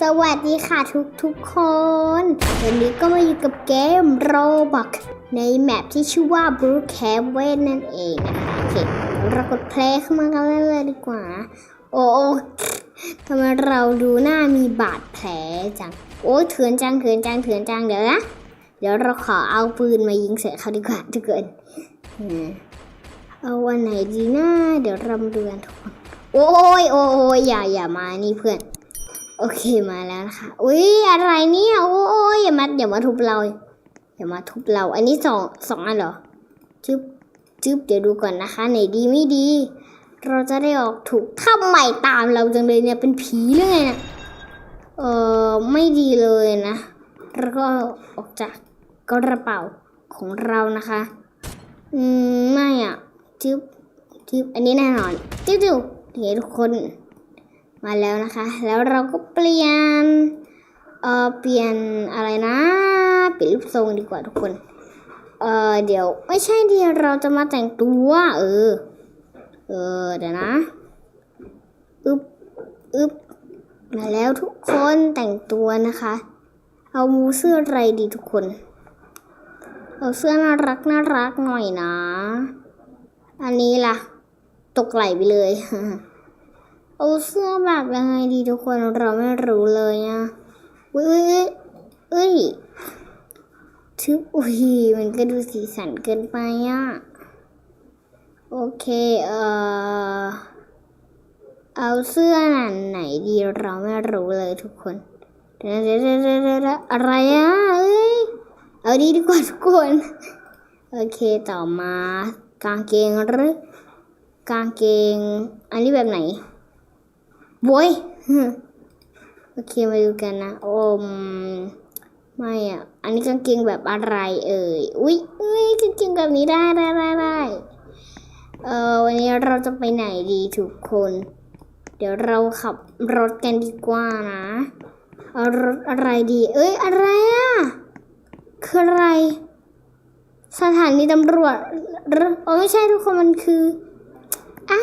สวัสดีค่ะทุกทุกๆคน วันนี้ก็มาอยู่กับเกมโรบักในแมปที่ชื่อว่า Blue Cave นั่นเองนะคะโอเคเรากดเพลย์เข้ามากันเลยดีกว่า โอ้ทำไมเราดูหน้ามีบาดแผลจัง โอ้เถื่อนจังเถื่อนจังเถื่อนจังเดี๋ยวนะเดี๋ยวเราขอเอาปืนมายิงใส่เขาดีกว่าทุกคนอืมเอาวันไหนดีนะเดี๋ยวเรามาดูกันทุกคนโอ้ยโอ้ยอย่าอย่ามานี่เพื่อน โอเคมาแล้วนะคะอุ้ยอะไรเนี่ยโอ้ยอย่ามาอย่ามาทุบเราอย่ามาทุบเรา อันนี้สองสองอันเหรอจึ๊บจึ๊บเดี๋ยวดูก่อนนะคะ ไหนดีไม่ดี เราจะได้ออกถูกทำไมตามเราจังเลยเนี่ยเป็นผีหรือไงนี่ยเออไม่ดีเลยนะแล้วก็ออกจากกระเป๋าของเรานะคะ อืมไม่อะจึ๊บจึ๊บอันนี้แน่นอนจึ๊บจึ๊บนี่ทุกคน มาแล้วนะคะ แล้วเราก็เปลี่ยน เออเปลี่ยนอะไรนะเปลี่ยนรูปทรงดีกว่าทุกคน เออเดี๋ยวไม่ใช่เดียวเราจะมาแต่งตัว เออ เออ เดี๋ยวนะ อึบอึบมาแล้วทุกคนแต่งตัวนะคะ เอามูเสื้ออะไรดีทุกคน เอาเสื้อน่ารักน่ารักหน่อยนะ อันนี้ล่ะ ตกไหลไปเลย เอาเสื้อแบบยังไงดีทุกคนเราไม่รู้เลยอะอุ้ยอุ้ยเอ้ยทึบอุ้ยมันก็ดูสีสันเกินไปอะโอเคเอ่อเอาเสื้อไหนไหนดีเราไม่รู้เลยทุกคนเดี๋ยวเดี๋ยวเดี๋ยวอะไรอะเอ้ยเอาดีดีกว่าทุกคนโอเคต่อมากางเกงหรือกางเกง อันนี้แบบไหน บวยโอเคมาดูกันนะ โอมไม่อะ อันนี้กางเกงแบบอะไรเอ่ย อุ้ยอุ้ยกางเกงแบบนี้ได้ได้ได้ได้เออวันนี้เราจะไปไหนดีทุกคน เดี๋ยวเราขับรถกันดีกว่านะเอารถอะไรดี เอ้ยอะไรอะคืออะไร สถานีตำรวจหรือโอ้ไม่ใช่ทุกคนมันคือ ไอ้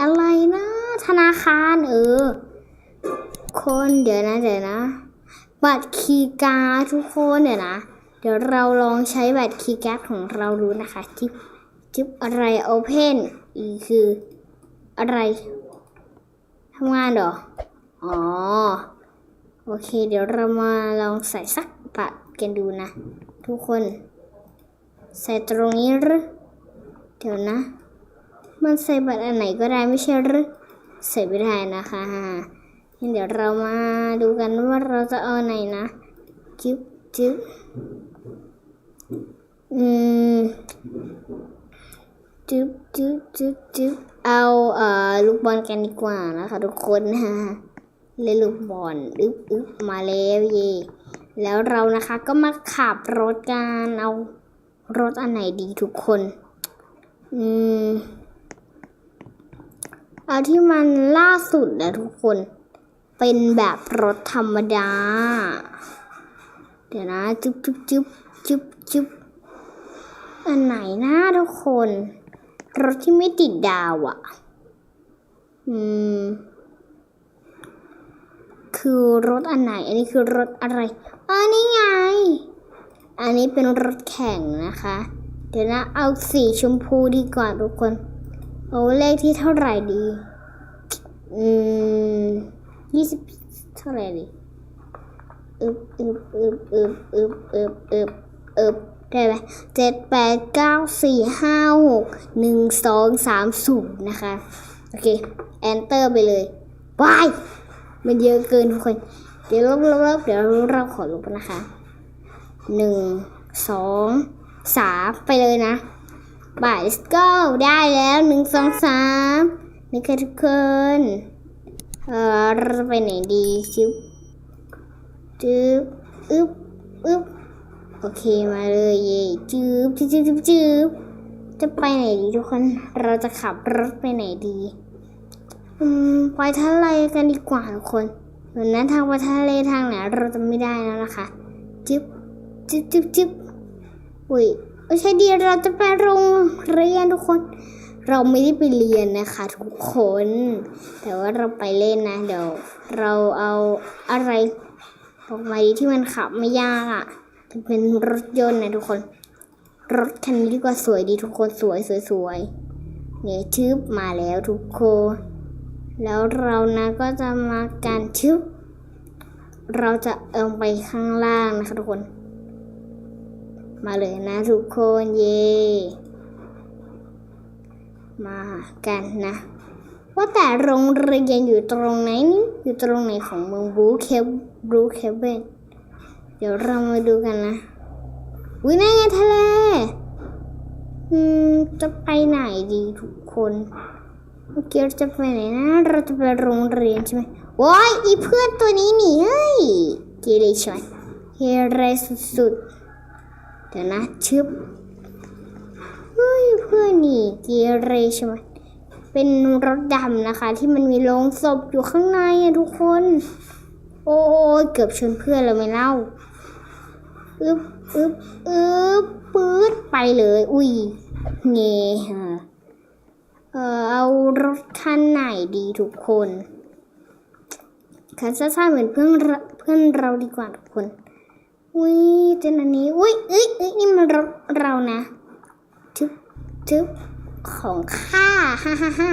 อะไรนะ ธนาคารเออ คนเดี๋ยวนะเดี๋ยวนะ บัตรคีย์การ์ดทุกคนเดี๋ยวนะ เดี๋ยวเราลองใช้บัตรคีย์การ์ดของเราดูนะคะจิ๊บจิ๊บอะไรโอเพนอีคืออะไรทำงานเหรอ อ๋อ โอเค เดี๋ยวเรามาลองใส่สักบัตรกันดูนะ ทุกคน ใส่ตรงนี้หรือเดี๋ยวนะ มันใส่บัตรอันไหนก็ได้ไม่ใช่หรือ ใส่ไม่ได้นะคะเดี๋ยวเรามาดูกันว่าเราจะเอาไหนนะจิ๊บจิ๊บอืมจิ๊บจิ๊บจิ๊บจิ๊บเอาเอ่อลูกบอลกันดีกว่านะคะทุกคนฮะเล่นลูกบอลอึ๊บอึ๊บมาแล้วเย่แล้วเรานะคะก็มาขับรถกันเอารถอันไหนดีทุกคน อืม เอาที่มันล่าสุดนะทุกคน เป็นแบบรถธรรมดา เดี๋ยวนะจุ๊บจุ๊บจุ๊บจุ๊บจุ๊บอันไหนนะทุกคน รถที่ไม่ติดดาวอะ่ะ อืม คือรถอันไหน อันนี้คือรถอะไรอันนี้ไง อันนี้เป็นรถแข่งนะคะ เดี๋ยวนะเอาสีชมพูดีกว่าทุกคน เอาเลขที่เท่าไหร่ดี อืมยี่สิบเท่าไหร่ดีอึบอึบอึบอึบอึบอึบอึบอึบได้ไหมเจ็ดแปดเก้าสี่ห้าหกหนึ่งสองสามศูนย์นะคะ โอเค enter ไปเลยบาย มันเยอะเกินทุกคน เดี๋ยวลบลบลบเดี๋ยวเราขอลบนะคะหนึ่งสองสามไปเลยนะ บาย let's go ได้แล้วหนึ่งสองสามนี่ค่ะทุกคนเออเราจะไปไหนดีจึ๊บจึ๊บอึ๊บอึ๊บโอเคมาเลยเย่จึ๊บจึ๊บจึ๊บจึ๊บจึ๊บจะไปไหนดีทุกคน เราจะขับรถไปไหนดี อืมไปทะเลกันดีกว่าทุกคนเหมือนนั้นทางไปทะเลทางไหนเราจะไม่ได้แล้วนะคะ จึ๊บจึ๊บจึ๊บจึ๊บอุ้ย ไม่ใช่ดีเราจะไปโรงเรียนทุกคน เราไม่ได้ไปเรียนนะคะทุกคน แต่ว่าเราไปเล่นนะ เดี๋ยว เราเอาอะไรออกมาดีที่มันขับไม่ยากอะ่ะจะเป็นรถยนต์นะทุกคน รถคันนี้ดีกว่าสวยดีทุกคนสวยสวยสวยเนี่ยชึบมาแล้วทุกคน แล้วเรานะก็จะมาการชึบเราจะเอาไปข้างล่างนะคะทุกคน มาเลยนะทุกคนเย่มากันนะ ว่าแต่โรงเรียนอยู่ตรงไหนนี่อยู่ตรงไหนของเมืองบูเคปบรูเคเบนเดี๋ยวเรามาดูกันนะวินั่นไงทะเลอืมจะไปไหนดีทุกคนเมื่อกี้จะไปไหนนะเราจะไปโรงเรียนใช่ไหมว้ายอีเพื่อนตัวนี้หนีเฮ้ยเกเรใช่ไหมเกเรสุดๆ เดี๋ยวนะชึบเฮ้ยเพื่อนหนีเกเรใช่ไหมเป็นรถดำนะคะ ที่มันมีโลงศพอยู่ข้างในอะทุกคน โอ้ยเกือบชนเพื่อนแล้วไม่เล่าอึ๊บอึ๊บอึ๊บปื๊ดไปเลย อุ้ยเงะเออเอารถคันไหนดีทุกคนคันซ่าๆเหมือนเพื่อนเพื่อนเราดีกว่าทุกคน อุ้ยเจนอันนี้อุ้ยเอ้ยเอ้ยนี่มันรถเรานะทึบทึบของข้าฮ่าฮ่าฮ่า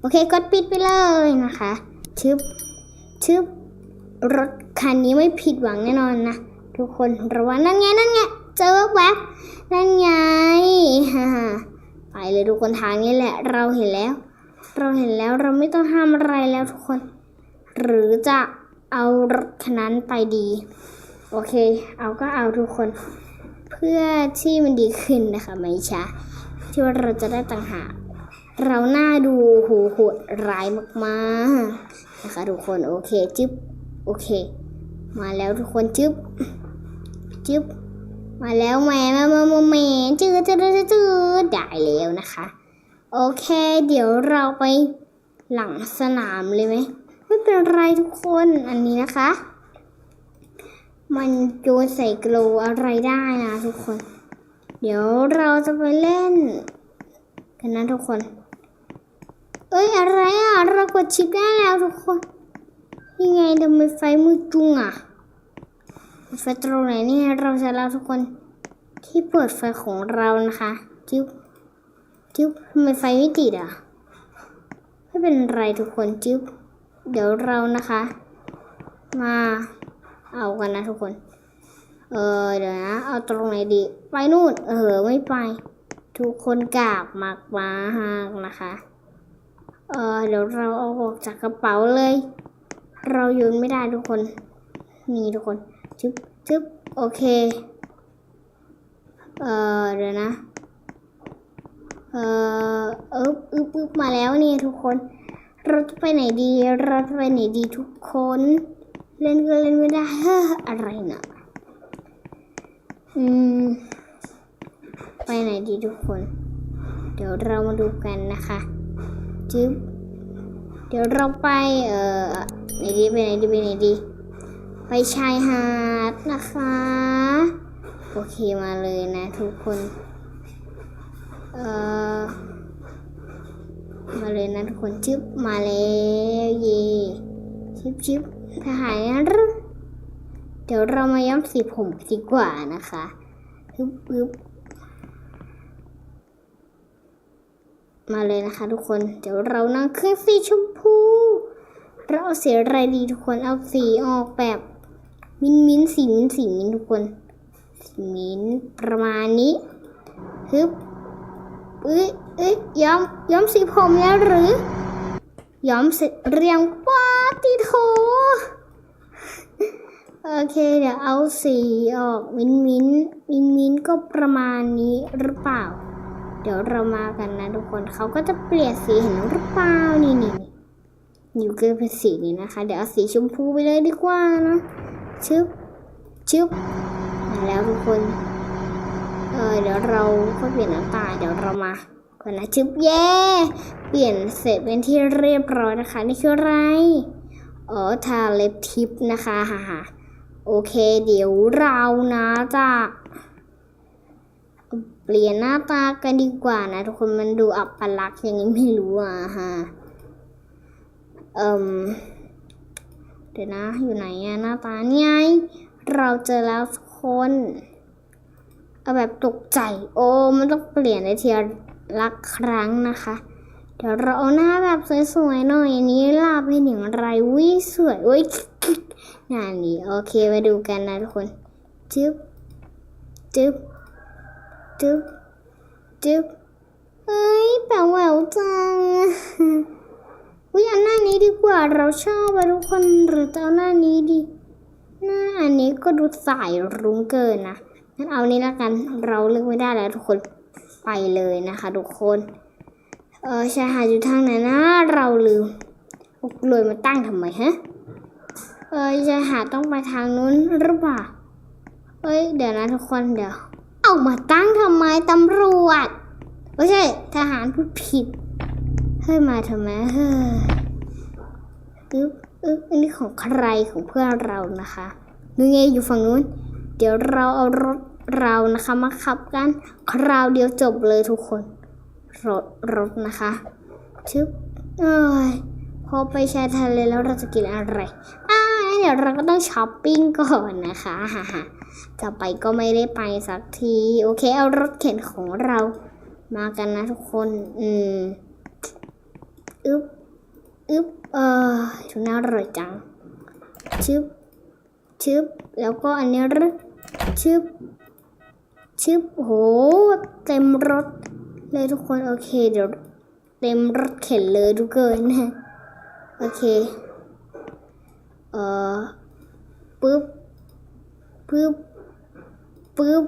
โอเคกดปิดไปเลยนะคะชึบชึบรถคันนี้ไม่ผิดหวังแน่นอนนะ ทุกคนระวังนั่นไงนั่นไงเจอแวบนั่นไงฮ่าฮ่าไปเลยทุกคนทางนี้แหละ เราเห็นแล้ว เราเห็นแล้วเราไม่ต้องห้ามอะไรแล้วทุกคน หรือจะ เอารถคันนั้นไปดี โอเค เอาก็เอาทุกคน เพื่อที่มันดีขึ้นนะคะไม่ช้าที่ว่าเราจะได้ต่างหากเราหน้าดูโหโหดร้ายมากๆนะคะทุกคนโอเคจึ๊บโอเค มาแล้วทุกคนจึ๊บจึ๊บมาแล้วแม่มามามาแม่จืดจืดจืดจืดได้แล้วนะคะ โอเค เดี๋ยวเราไปหลังสนามเลยไหม ไม่เป็นไรทุกคนอันนี้นะคะ มันโยนใส่กลูอะไรได้นะทุกคน เดี๋ยวเราจะไปเล่น กันนะทุกคน เอ้ยอะไรอะ เรากดชิปได้แล้วทุกคน ยังไงทำไมไฟมืดจุงอะไฟตรงไหนนี่เราจะเล่าทุกคนที่เปิดไฟของเรานะคะจึ๊บจึ๊บทำไมไฟไม่ติดอะ ไม่เป็นไรทุกคนจึ๊บ เดี๋ยวเรานะคะ มาเอากันนะทุกคน เออเดี๋ยวนะ เอาตรงไหนดี ไปนู่น เออไม่ไป ทุกคนกราบมากมากนะคะ เออเดี๋ยวเราเอาออกจากกระเป๋าเลย เราโยนไม่ได้ทุกคน นี่ทุกคนจึ๊บจึ๊บโอเค เออเดี๋ยวนะ เออเอ๊บอึ๊บอึบมาแล้วนี่ทุกคน เราจะไปไหนดี เราจะไปไหนดีทุกคน เล่นก็เล่นไม่ได้เฮ้ออะไรนะอืม ไปไหนดีทุกคน เดี๋ยวเรามาดูกันนะคะจึ๊บเดี๋ยวเราไป เอ่อไหนดีไปไหนดีไปไหนดี ไปชายหาดนะคะ โอเคมาเลยนะทุกคน เอ่อ มาเลยนะทุกคนจึ๊บมาแล้วเย่ชิบชิบทหารนะรึเดี๋ยวเรามาย้อมสีผมดีกว่านะคะปึ๊บปึ๊บมาเลยนะคะ ทุกคน เดี๋ยวเรานั่งเครื่องสีชมพู เราเอาสีอะไรดีทุกคน เอาสีออกแบบมินมินสีมินสีมินทุกคน สีมินประมาณนี้ฮึบเอ้ย เอ้ยย้อมย้อมสีผมแล้วหรือ ย้อมเสร็เรียงป้าติโถโอเคเดี๋ยวเอาสีออกมินมินมินมินก็ประมาณนี้หรือเปล่า เดี๋ยวเรามากันนะทุกคนเขาก็จะเปลี่ยนสีเห็นหรือเปล่านี่นี่นี่อยู่เกินเป็นสีนี้นะคะ เดี๋ยวเอาสีชมพูไปเลยดีกว่านะชึบชึบมาแล้วทุกคน เออเดี๋ยวเราก็เปลี่ยนน้ำตาเดี๋ยวเรามา ก่อนนะชึบเย่เปลี่ยนเสร็จเป็นที่เรียบร้อยนะคะ นี่คืออะไรอ๋อทาเล็บทิปนะคะฮ่าฮ่าโอเค เดี๋ยวเรานะจะแปลี่ยนหน้าตากันดีกว่านะทุกคนมันดูอับปลักษ์อย่างนี้ไม่รู้อะฮะเอ่มเดี๋ยวนะ อยู่ไหนอะหน้าตานี่ไงเราเจอแล้วทุกคนเอาแบบตกใจ โอ้มันต้องเปลี่ยนในที ละครั้งนะคะ เดี๋ยวเราเอาหน้าแบบสวยๆหน่อยนี้ลาเป็นอย่างไรวิสวยอุ้ยงานนี้โอเคมาดูกันนะทุกคนจึ๊บจึ๊บจึ๊บจึ๊บเอ้ยแป๋วแหววจังอุ้ยอันหน้านี้ดีกว่าเราชอบอะทุกคนหรือจะเอาหน้านี้ดีหน้าอันนี้ก็ดูสายรุ้งเกินนะงั้นเอานี้ละกันเราเลือกไม่ได้แล้วทุกคน ไปเลยนะคะทุกคนเออชายหาดอยู่ทางไหนนะเราลืมรวยมาตั้งทำไมฮะเอ้ยชายหาดต้องไปทางนู้นหรือเปล่าเอ้ยเดี๋ยวนะทุกคนเดี๋ยว เอามาตั้งทำไมตำรวจไม่ใช่ทหารพูดผิดเฮ้ยมาทำไมเฮ้ยอึ๊บอึ๊บอันนี้ของใครของเพื่อนเรานะคะนู่นไงอยู่ฝั่งนู้น เดี๋ยวเราเอารถ เรานะคะมาขับกันคราวเดียวจบเลยทุกคน รถรถนะคะชึบเอ้ยพอไปชายทะเลแล้วเราจะกินอะไรอ่าเดี๋ยวเราก็ต้องช้อปปิ้งก่อนนะคะฮ่าฮ่าจะไปก็ไม่ได้ไปสักที โอเค เอารถเข็นของเรามากันนะทุกคน อืมอึ๊บอึ๊บเออดูน่าอร่อยจังชึบชึบแล้วก็อันนี้รึชึบ ชึบโหเต็มรถเลยทุกคนโอเค เดี๋ยวเต็มรถเข็นเลยทุกคนนะโอเค เอ่อปึ๊บปึ๊บปึ๊บ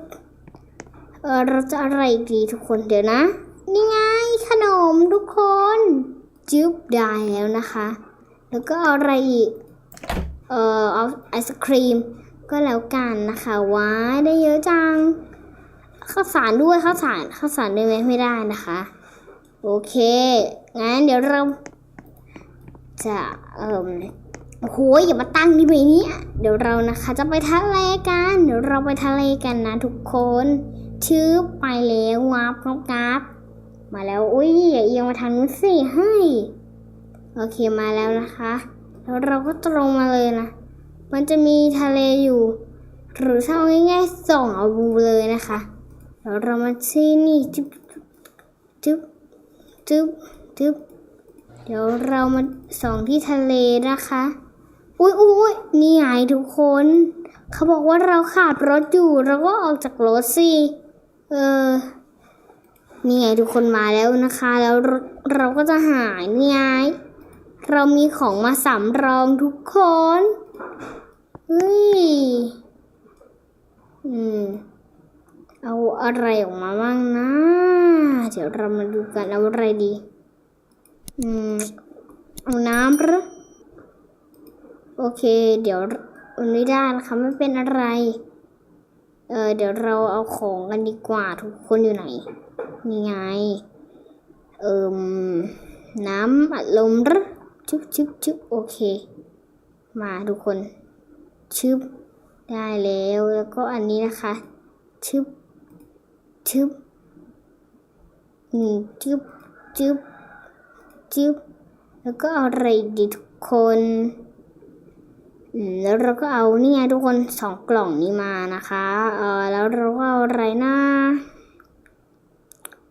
เออเราจะอะไรดีทุกคนเดี๋ยวนะ นี่ไงขนมทุกคนจุ๊บได้แล้วนะคะ แล้วก็อะไรอีก เอ่อเอาไอศครีม ก็แล้วกันนะคะ ว้าได้เยอะจัง ข้าวสารด้วยข้าวสารข้าวสารด้ไหมไม่ได้นะคะ โอเคงั้นเดี๋ยวเราจะเอ่มโอ้โหอย่ามาตั้งดิไหมเนี่ยเดี๋ยวเรานะคะ จะไปทะเลกัน เดี๋ยวเราไปทะเลกันนะทุกคนชื่อไปแล้ววับงับงับมาแล้วอุ้ยอย่าเอียงมาทางนู้นสิให้โอเคมาแล้วนะคะ แล้วเราก็ตรงมาเลยนะ มันจะมีทะเลอยู่ หรือถ้าเอาง่ายๆส่องเอาบูเลยนะคะ เดี๋ยวเรามาที่นี่จุ๊บจุ๊บจุ๊บจุ๊บเดี๋ยวเรามาส่องที่ทะเลนะคะ อุ้ยอุ้ยนี่ไงทุกคน เขาบอกว่าเราขับรถอยู่ เราก็ออกจากรถสิ เออ นี่ไงทุกคนมาแล้วนะคะ แล้วเราก็จะหายนี่ไง เรามีของมาสำรองทุกคน เฮ้ย อืม เอาอะไรออกมาบ้างนะ เดี๋ยวเรามาดูกันเอาอะไรดี อืม เอาน้ำหรือโอเค เดี๋ยวมันไม่ได้นะคะไม่เป็นอะไร เออเดี๋ยวเราเอาของกันดีกว่าทุกคนอยู่ไหน นี่ไง เอิมน้ำอัดลมหรือชุบชุบชุบโอเค มาทุกคน ชึบได้แล้ว แล้วก็อันนี้นะคะ ชึบ ชึบอืมชึบชึบชึบแล้วก็อะไรดีทุกคนอืมแล้วเราก็เอาเนี่ไงทุกคนสองกล่องนี้มานะคะเออแล้วเราก็เอาอะไรนะ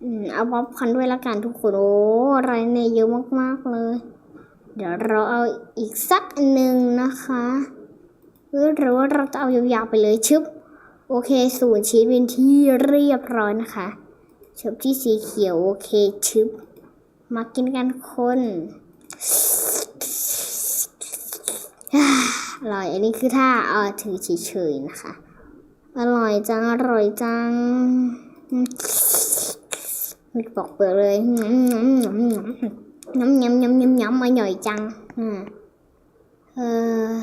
อืมเอาป๊อปคอนด้วยละกันทุกคนโอ้อะไรเนี่ยเยอะมากๆเลย เดี๋ยวเราเอาอีกสักหนึ่งนะคะเออหรือว่าเราจะเอายาวๆไปเลยชึบ โอเคสูตรชีสเป็นที่เรียบร้อยนะคะชบที่สีเขียว โอเคชึบ มากินกันคนอร่อย อันนี้คือถ้าเอาถือเฉยๆนะคะ อร่อยจัง อร่อยจังม่บอกเปลือกเลยน้ำน้ำน้ำน้ำน้ำน้ำอร่อยจังอ่าเออ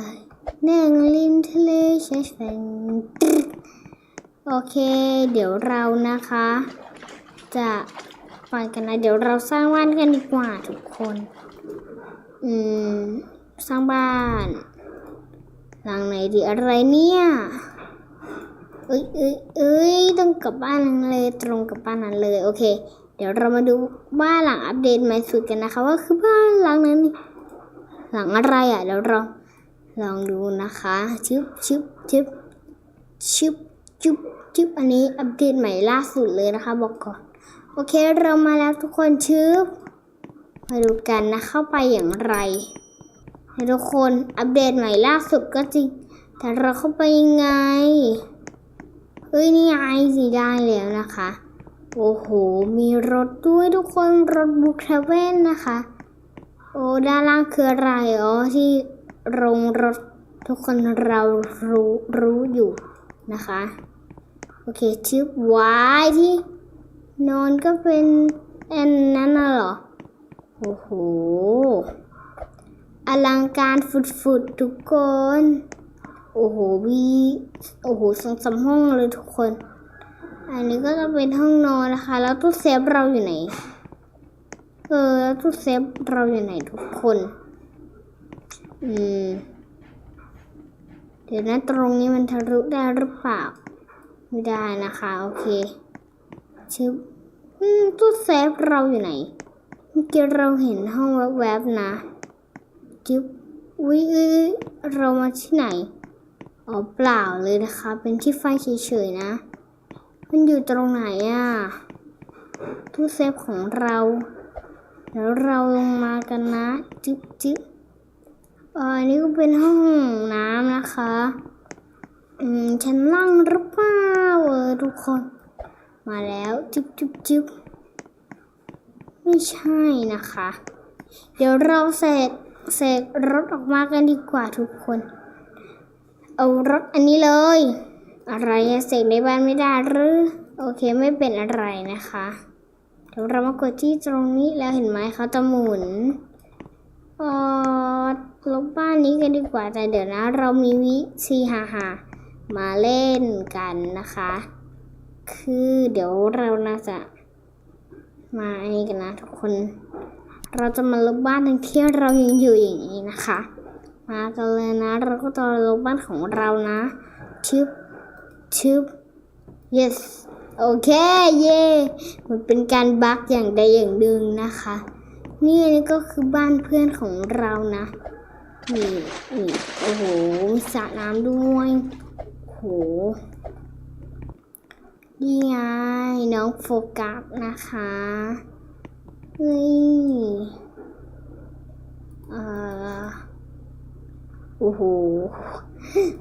นั่งริมทะเลใช้แฟน โอเค เดี๋ยวเรานะคะ จะไปกันนะ เดี๋ยวเราสร้างบ้านกันดีกว่าทุกคน อืม สร้างบ้านหลังไหนดีอะไรเนี่ยเอ้ยเอ้ยเอ้ยต้องกลับบ้านนั้นเลยตรงกับบ้านนั้นเลย โอเค เดี๋ยวเรามาดูบ้านหลังอัปเดตใหม่สุดกันนะคะว่าคือบ้านหลังนั้นหลังอะไรอะเดี๋ยวเราลองดูนะคะชึบชึบชึบชึบ จุ๊บจุ๊บอันนี้อัปเดตใหม่ล่าสุดเลยนะคะ บอกก่อน โอเคเรามาแล้วทุกคนชึบมาดูกันนะเข้าไปอย่างไรให้ทุกคนอัปเดตใหม่ล่าสุดก็จริง แต่เราเข้าไปยังไงเฮ้ยนี่ไงสีได้แล้วนะคะ โอ้โห มีรถด้วยทุกคนรถบุคเวนนะคะ โอ้ด้านล่างคืออะไรอ๋อที่โรงรถทุกคนเรารู้รู้อยู่นะคะ อเค ชื่อวายที่ นอนก็เป็นแอนนั่นน่ะเหรอ โอ้โห อลังการฟุดๆทุกคน โอ้โหวีโอ้โหสองสามห้องเลยทุกคน อันนี้ก็จะเป็นห้องนอนนะคะ แล้วตู้เซฟเราอยู่ไหน เออแล้วตู้เซฟเราอยู่ไหนทุกคน อืม เดี๋ยวนะตรงนี้มันทะลุได้หรือเปล่า ไม่ได้นะคะ โอเคชึบอืมตู้เซฟเราอยู่ไหน เมื่อกี้เราเห็นห้องแวบๆนะจึ๊บอุ้ยเรามาที่ไหนอ๋อเปล่าเลยนะคะ เป็นที่ไฟเฉยๆนะ มันอยู่ตรงไหนอะตู้เซฟของเราเดี๋ยวเราลงมากันนะ จึ๊บจึ๊บอันนี้ก็เป็นห้องน้ำนะคะ อืมชั้นล่างหรือเปล่าเออทุกคน มาแล้วจึ๊บจึ๊บจึ๊บไม่ใช่นะคะ เดี๋ยวเราเสกเสกรถออกมากันดีกว่าทุกคน เอารถอันนี้เลย อะไรเสกในบ้านไม่ได้หรือ โอเคไม่เป็นอะไรนะคะเดี๋ยวเรามากดที่ตรงนี้แล้วเห็นไหมเขาจะหมุนออลบบ้านนี้กันดีกว่าแต่เดี๋ยวนะ เรามีวิธีหาหา มาเล่นกันนะคะ คือเดี๋ยวเราน่าจะมาอันนี้กันนะทุกคน เราจะมาลบบ้านทั้งที่เรายังอยู่อย่างนี้นะคะ มากันเลยนะ เราก็จะลบบ้านของเรานะชึบชึบ yes โอเคเย่มันเป็นการบักอย่างใดอย่างหนึ่งนะคะ นี่นนี้ก็คือบ้านเพื่อนของเรานะนี่นี่โอ้โหมีสระน้ำด้วย โอ้โห นี่ไงน้องโฟกัสนะคะเฮ้ยเอ่อโอ้โห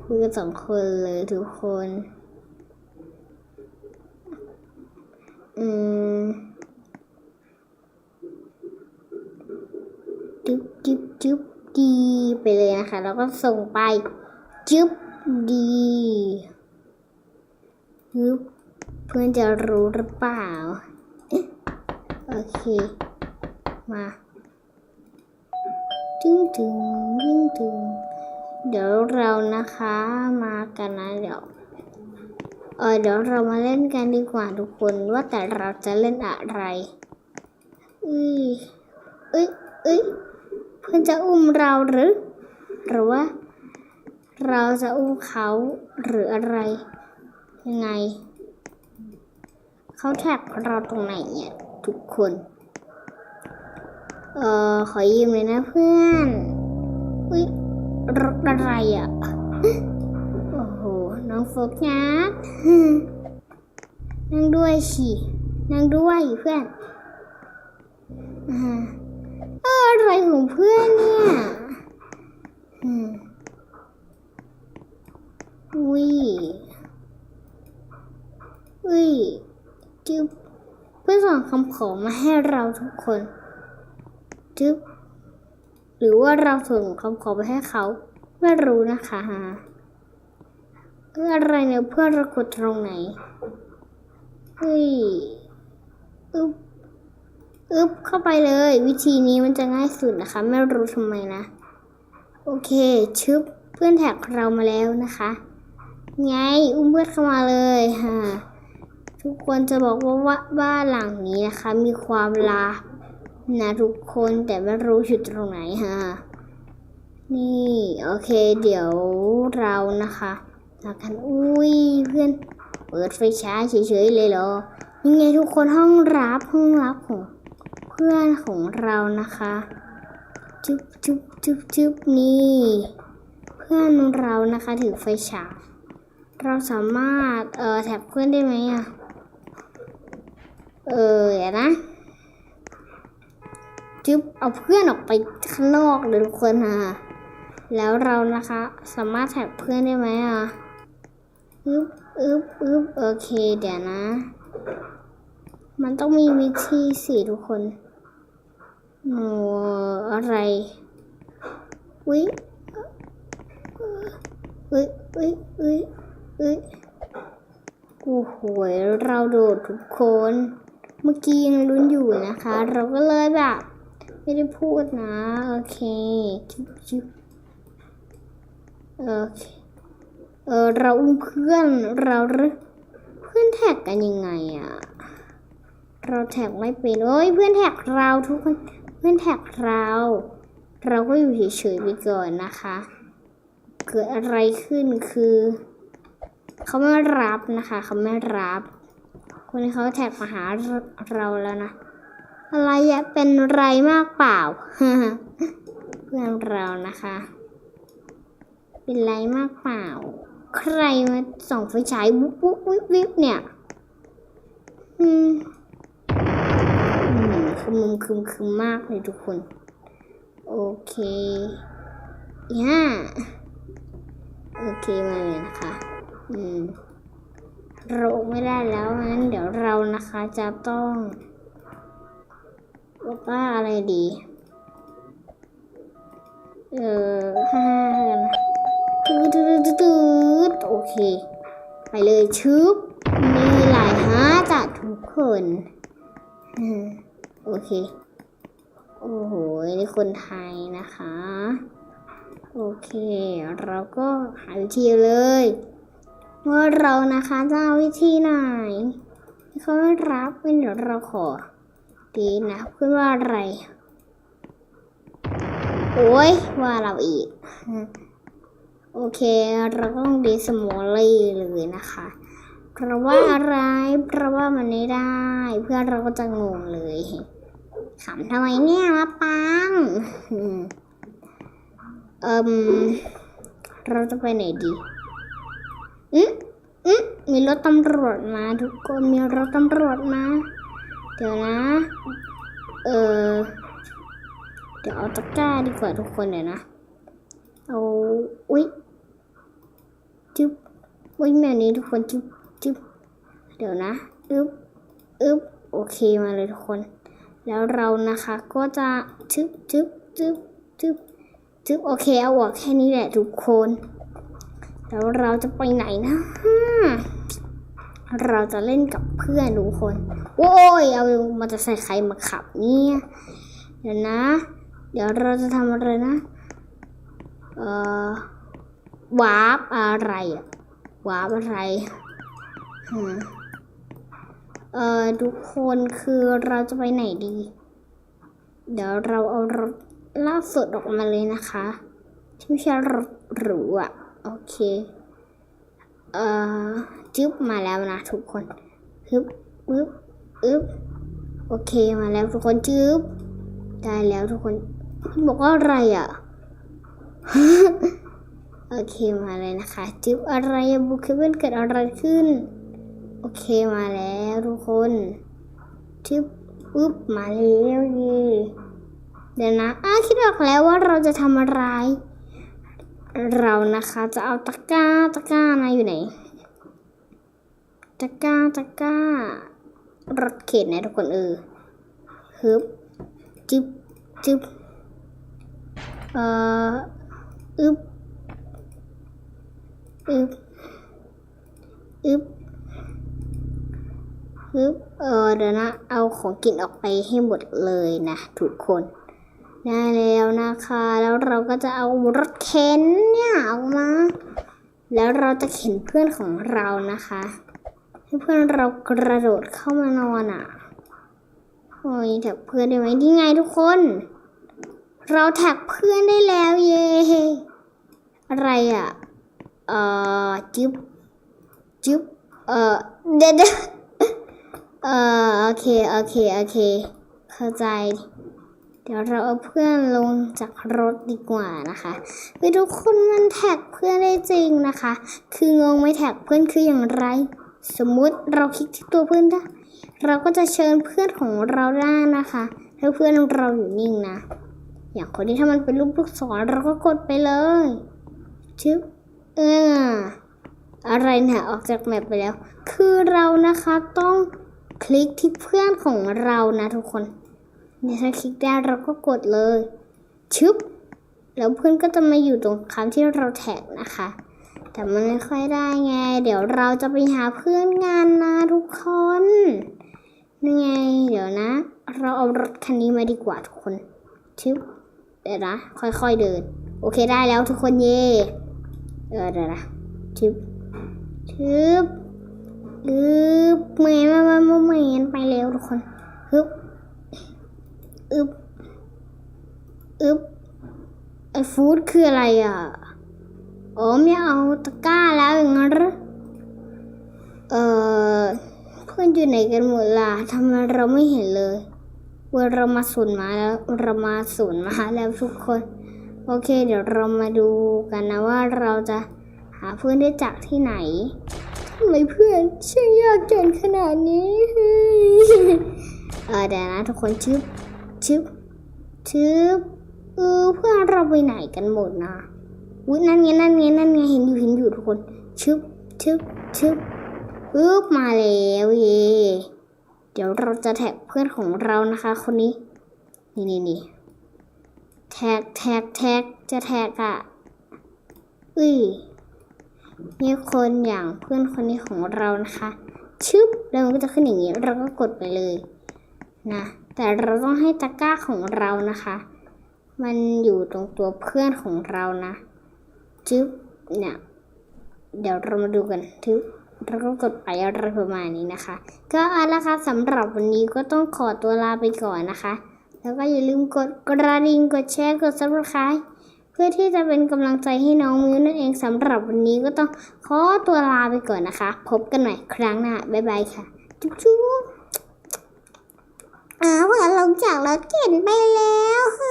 คุยกันสองคนเลยทุกคน อืมจึ๊บจึ๊บจึ๊บดีไปเลยนะคะ แล้วก็ส่งไปจึ๊บ ดีจึ๊บเพื่อนจะรู้หรือเปล่า โอเค มาตึงตึงตึงตึงเดี๋ยวเรานะคะมากันนะเดี๋ยวเออเดี๋ยวเรามาเล่นกันดีกว่าทุกคนว่าแต่เราจะเล่นอะไรอุ้ยเอ้ยเอ้ยเพื่อนจะอุ้มเราหรือ หรือว่า เราจะอุ้มเขาหรืออะไร ยังไง เขาแท็กเราตรงไหนเนี่ย ทุกคน เออขอยืมเลยนะเพื่อน อุ้ยรถอะไรอะ โอ้โห น้องโฟกัสนั่งด้วยสินั่งด้วยเพื่อน อ่าเอออะไรของเพื่อนเนี่ยอืม อุ้ยอุ้ยจึ๊บเพื่อนส่งคำขอมาให้เราทุกคนจึ๊บหรือว่าเราส่งคำขอไปให้เขา ไม่รู้นะคะฮะเพื่ออะไรเนี่ยเพื่อเรากดตรงไหนเฮ้ยอึ๊บอึ๊บเข้าไปเลย วิธีนี้มันจะง่ายสุดนะคะ ไม่รู้ทำไมนะ โอเค ชึบเพื่อนแท็กเรามาแล้วนะคะ ไงอุ้มเพื่อนเข้ามาเลยฮะทุกคนจะบอกว่าว่าบ้านหลังนี้นะคะ มีความลับนะทุกคนแต่ไม่รู้อยู่ตรงไหนฮะนี่โอเคเดี๋ยวเรานะคะแล้วกันอุ้ยเพื่อนเปิดไฟฉายเฉยๆเลยเหรอยังไงทุกคนห้องรับห้องรับของเพื่อนของเรานะคะจุ๊บจุ๊บจุ๊บจุ๊บนี่ เพื่อนเรานะคะถือไฟฉาย เราสามารถ เอ่อ แท็บเพื่อนได้ไหมอะ เออเดี๋ยนะ จึ๊บ เอาเพื่อนออกไปข้างนอกเลยทุกคนฮะแล้วเรานะคะ สามารถแท็กเพื่อนได้ไหมอะอึ๊บอึ๊บอึ๊บโอเค เดี๋ยวนะ มันต้องมีวิธีสิทุกคนโอ้อะไรอุ้ยอุ้ยอุ๊ยอุ๊ย โอ้โห เราโดดทุกคน เมื่อกี้ยังลุ้นอยู่นะคะ เราก็เลยแบบ ไม่ได้พูดนะ โอเคจุ๊บจุ๊บโอเค เออ เราอุ้มเพื่อน เราเพื่อนแท็กกันยังไงอะเราแท็กไม่เป็นโอ้ยเพื่อนแท็กเราทุกคน เพื่อนแท็กเรา เราก็อยู่เฉยๆไปก่อนนะคะ เกิดอะไรขึ้นคือ เขาไม่รับนะคะเขาไม่รับคนที่เขาแท็กมาหาเราแล้วนะอะไรอะเป็นไรมากเปล่าเพื่อนเรานะคะ เป็นไรมากเปล่า ใครมาส่องไฟฉายวุบวุบวิบวิบเนี่ยอืมอืมคือมุมคึมคึมมากเลยทุกคน โอเคย่าโอเคมาเลยนะคะ อืมเราไม่ได้แล้วงั้นเดี๋ยวเรานะคะจะต้องบอกว่าอะไรดี เออห้ากันตืดตืดตืดโอเค ไปเลยชึบมีหลายฮาจากทุกคนโอเค โอ้โห นี่คนไทยนะคะ โอเค เราก็หาวิธีเลย ว่าเรานะคะจะเอาวิธีไหนเขาไม่รับเป็นเดี๋ยวเราขอดีนะเพื่อนว่าอะไร โอ้ยว่าเราอีก โอเค เราก็ต้องดีสมอลลี่เลยนะคะเพราะว่าอะไรเพราะว่ามันไม่ได้ เพื่อนเราก็จะงงเลยขำทำไมเนี่ยมะปังเอิมเราจะไปไหนดี อืมอืมมีรถตำรวจมาทุกคนมีรถตำรวจมา เดี๋ยวนะ เออเดี๋ยวเอาตะกร้าดีกว่าทุกคนเดี๋ยวนะ เอาอุ๊ยจุ๊บอุ๊ยแบบนี้ทุกคนจุ๊บจุ๊บเดี๋ยวนะอึ๊บอึ๊บโอเคมาเลยทุกคน แล้วเรานะคะก็จะจึ๊บจึ๊บจึ๊บจึ๊บจึ๊บโอเคเอาออกแค่นี้แหละทุกคน แล้วเราจะไปไหนนะเราจะเล่นกับเพื่อนทุกคน โอ้ย เอามันจะใส่ใครมาขับเนี่ยเดี๋ยวนะ เดี๋ยวเราจะทำอะไรนะ เอ่อวาร์ปอะไรอะวาร์ปอะไรฮะเอ่อทุกคนคือเราจะไปไหนดี เดี๋ยวเราเอารถล่าสุดออกมาเลยนะคะที่ไม่ใช่รถหรูอะ โอเค เอ่อจึ๊บมาแล้วนะทุกคนฮึบอึ๊บอึ๊บโอเคมาแล้วทุกคนจึ๊บได้แล้วทุกคนคุณบอกว่าอะไรอะโอเคมาเลยนะคะจึ๊บอะไรบุคเคเบิลเกิดอะไรขึ้น โอเคมาแล้วทุกคนจึ๊บอึ๊บมาแล้วเย่เดี๋ยวนะอ้าคิดออกแล้วว่าเราจะทำอะไร เรานะคะจะเอาตะกร้าตะกร้านะอยู่ไหนตะกร้าตะกร้ารถเข็นนะทุกคนเออฮึบจึ๊บจึ๊บเอ่ออึบอึบอึบฮึบเออเดี๋ยวนะ เอาของกินออกไปให้หมดเลยนะทุกคน ได้แล้วนะคะ แล้วเราก็จะเอารถเข็นเนี่ยออกมา แล้วเราจะเข็นเพื่อนของเรานะคะให้เพื่อนเรากระโดดเข้ามานอนอะโอ้ยแท็กเพื่อนได้ไหมที่ไงทุกคน เราแท็กเพื่อนได้แล้วเย่อะไรอะเอ่อจึ๊บจึ๊บเออเดี๋ยวเดี๋ยวเออโอเคโอเคโอเค เข้าใจ เดี๋ยวเราเอาเพื่อนลงจากรถดีกว่านะคะไปทุกคนมันแท็กเพื่อนได้จริงนะคะ คืองงไม่แท็กเพื่อนคืออย่างไร สมมุติเราคลิกที่ตัวเพื่อนได้ เราก็จะเชิญเพื่อนของเราได้นะคะถ้าเพื่อนเราอยู่นิ่งนะ อย่างคนนี้ถ้ามันเป็นรูปลูกศรเราก็กดไปเลยชึบเอออะไรเนี่ยออกจากแมปไปแล้ว คือเรานะคะต้องคลิกที่เพื่อนของเรานะทุกคน เนี่ยถ้าคลิกได้เราก็กดเลย ชึบ แล้วเพื่อนก็จะมาอยู่ตรงคำที่เราแท็กนะคะ แต่มันไม่ค่อยได้ไง เดี๋ยวเราจะไปหาเพื่อนงานนะทุกคนนี่ไง เดี๋ยวนะ เราเอารถคันนี้มาดีกว่าทุกคน ชึบ เดี๋ยวนะ ค่อยๆเดิน โอเคได้แล้วทุกคนเย่เออเดี๋ยวนะชึบชึบอึบเหมือนมามามาเหมือนไปเร็วทุกคนฮึบอึบอึบไอ ฟู้ดคืออะไรอะ อ๋อไม่เอาตะกร้าแล้วอย่างนั้นเหรอเออเพื่อนอยู่ไหนกันหมดล่ะทำไมเราไม่เห็นเลยว่าเรามาศูนย์มาแล้วเรามาศูนย์มาแล้วทุกคน โอเค เดี๋ยวเรามาดูกันนะว่าเราจะหาเพื่อนได้จากที่ไหนทำไมเพื่อนช่างยากจนขนาดนี้เออเดี๋ยวนะทุกคนชึบชึบชึบ เออเพื่อนเราไปไหนกันหมดนะอุ้ยนั่นไงนั่นไงนั่นไงเห็นอยู่เห็นอยู่ทุกคนชึบชึบชึบปึ๊บมาแล้วเย่เดี๋ยวเราจะแท็กเพื่อนของเรานะคะ คนนี้ นี่นี่นี่แท็กแท็กแท็กจะแท็กอะ่ะอุ้ยนี่คนอย่างเพื่อนคนนี้ของเรานะคะ ชึบแล้วมันก็จะขึ้นอย่างนี้ เราก็กดไปเลย นะ แต่เราต้องให้ตะกร้าของเรานะคะ มันอยู่ตรงตัวเพื่อนของเรานะชึบเนี่ยเดี๋ยวเรามาดูกันทึบเราก็กดไปอะไรประมาณนี้นะคะ ก็เอาละค่ะสำหรับวันนี้ก็ต้องขอตัวลาไปก่อนนะคะ แล้วก็อย่าลืมกดกระดิ่งกดแชร์กด subscribe เพื่อที่จะเป็นกำลังใจให้น้องมิวนั่นเองสำหรับวันนี้ก็ต้องขอตัวลาไปก่อนนะคะ พบกันใหม่ครั้งหน้าบ๊ายบายค่ะ จุ๊บจุ๊บอ้าวลงจากรถเข็นไปแล้วฮ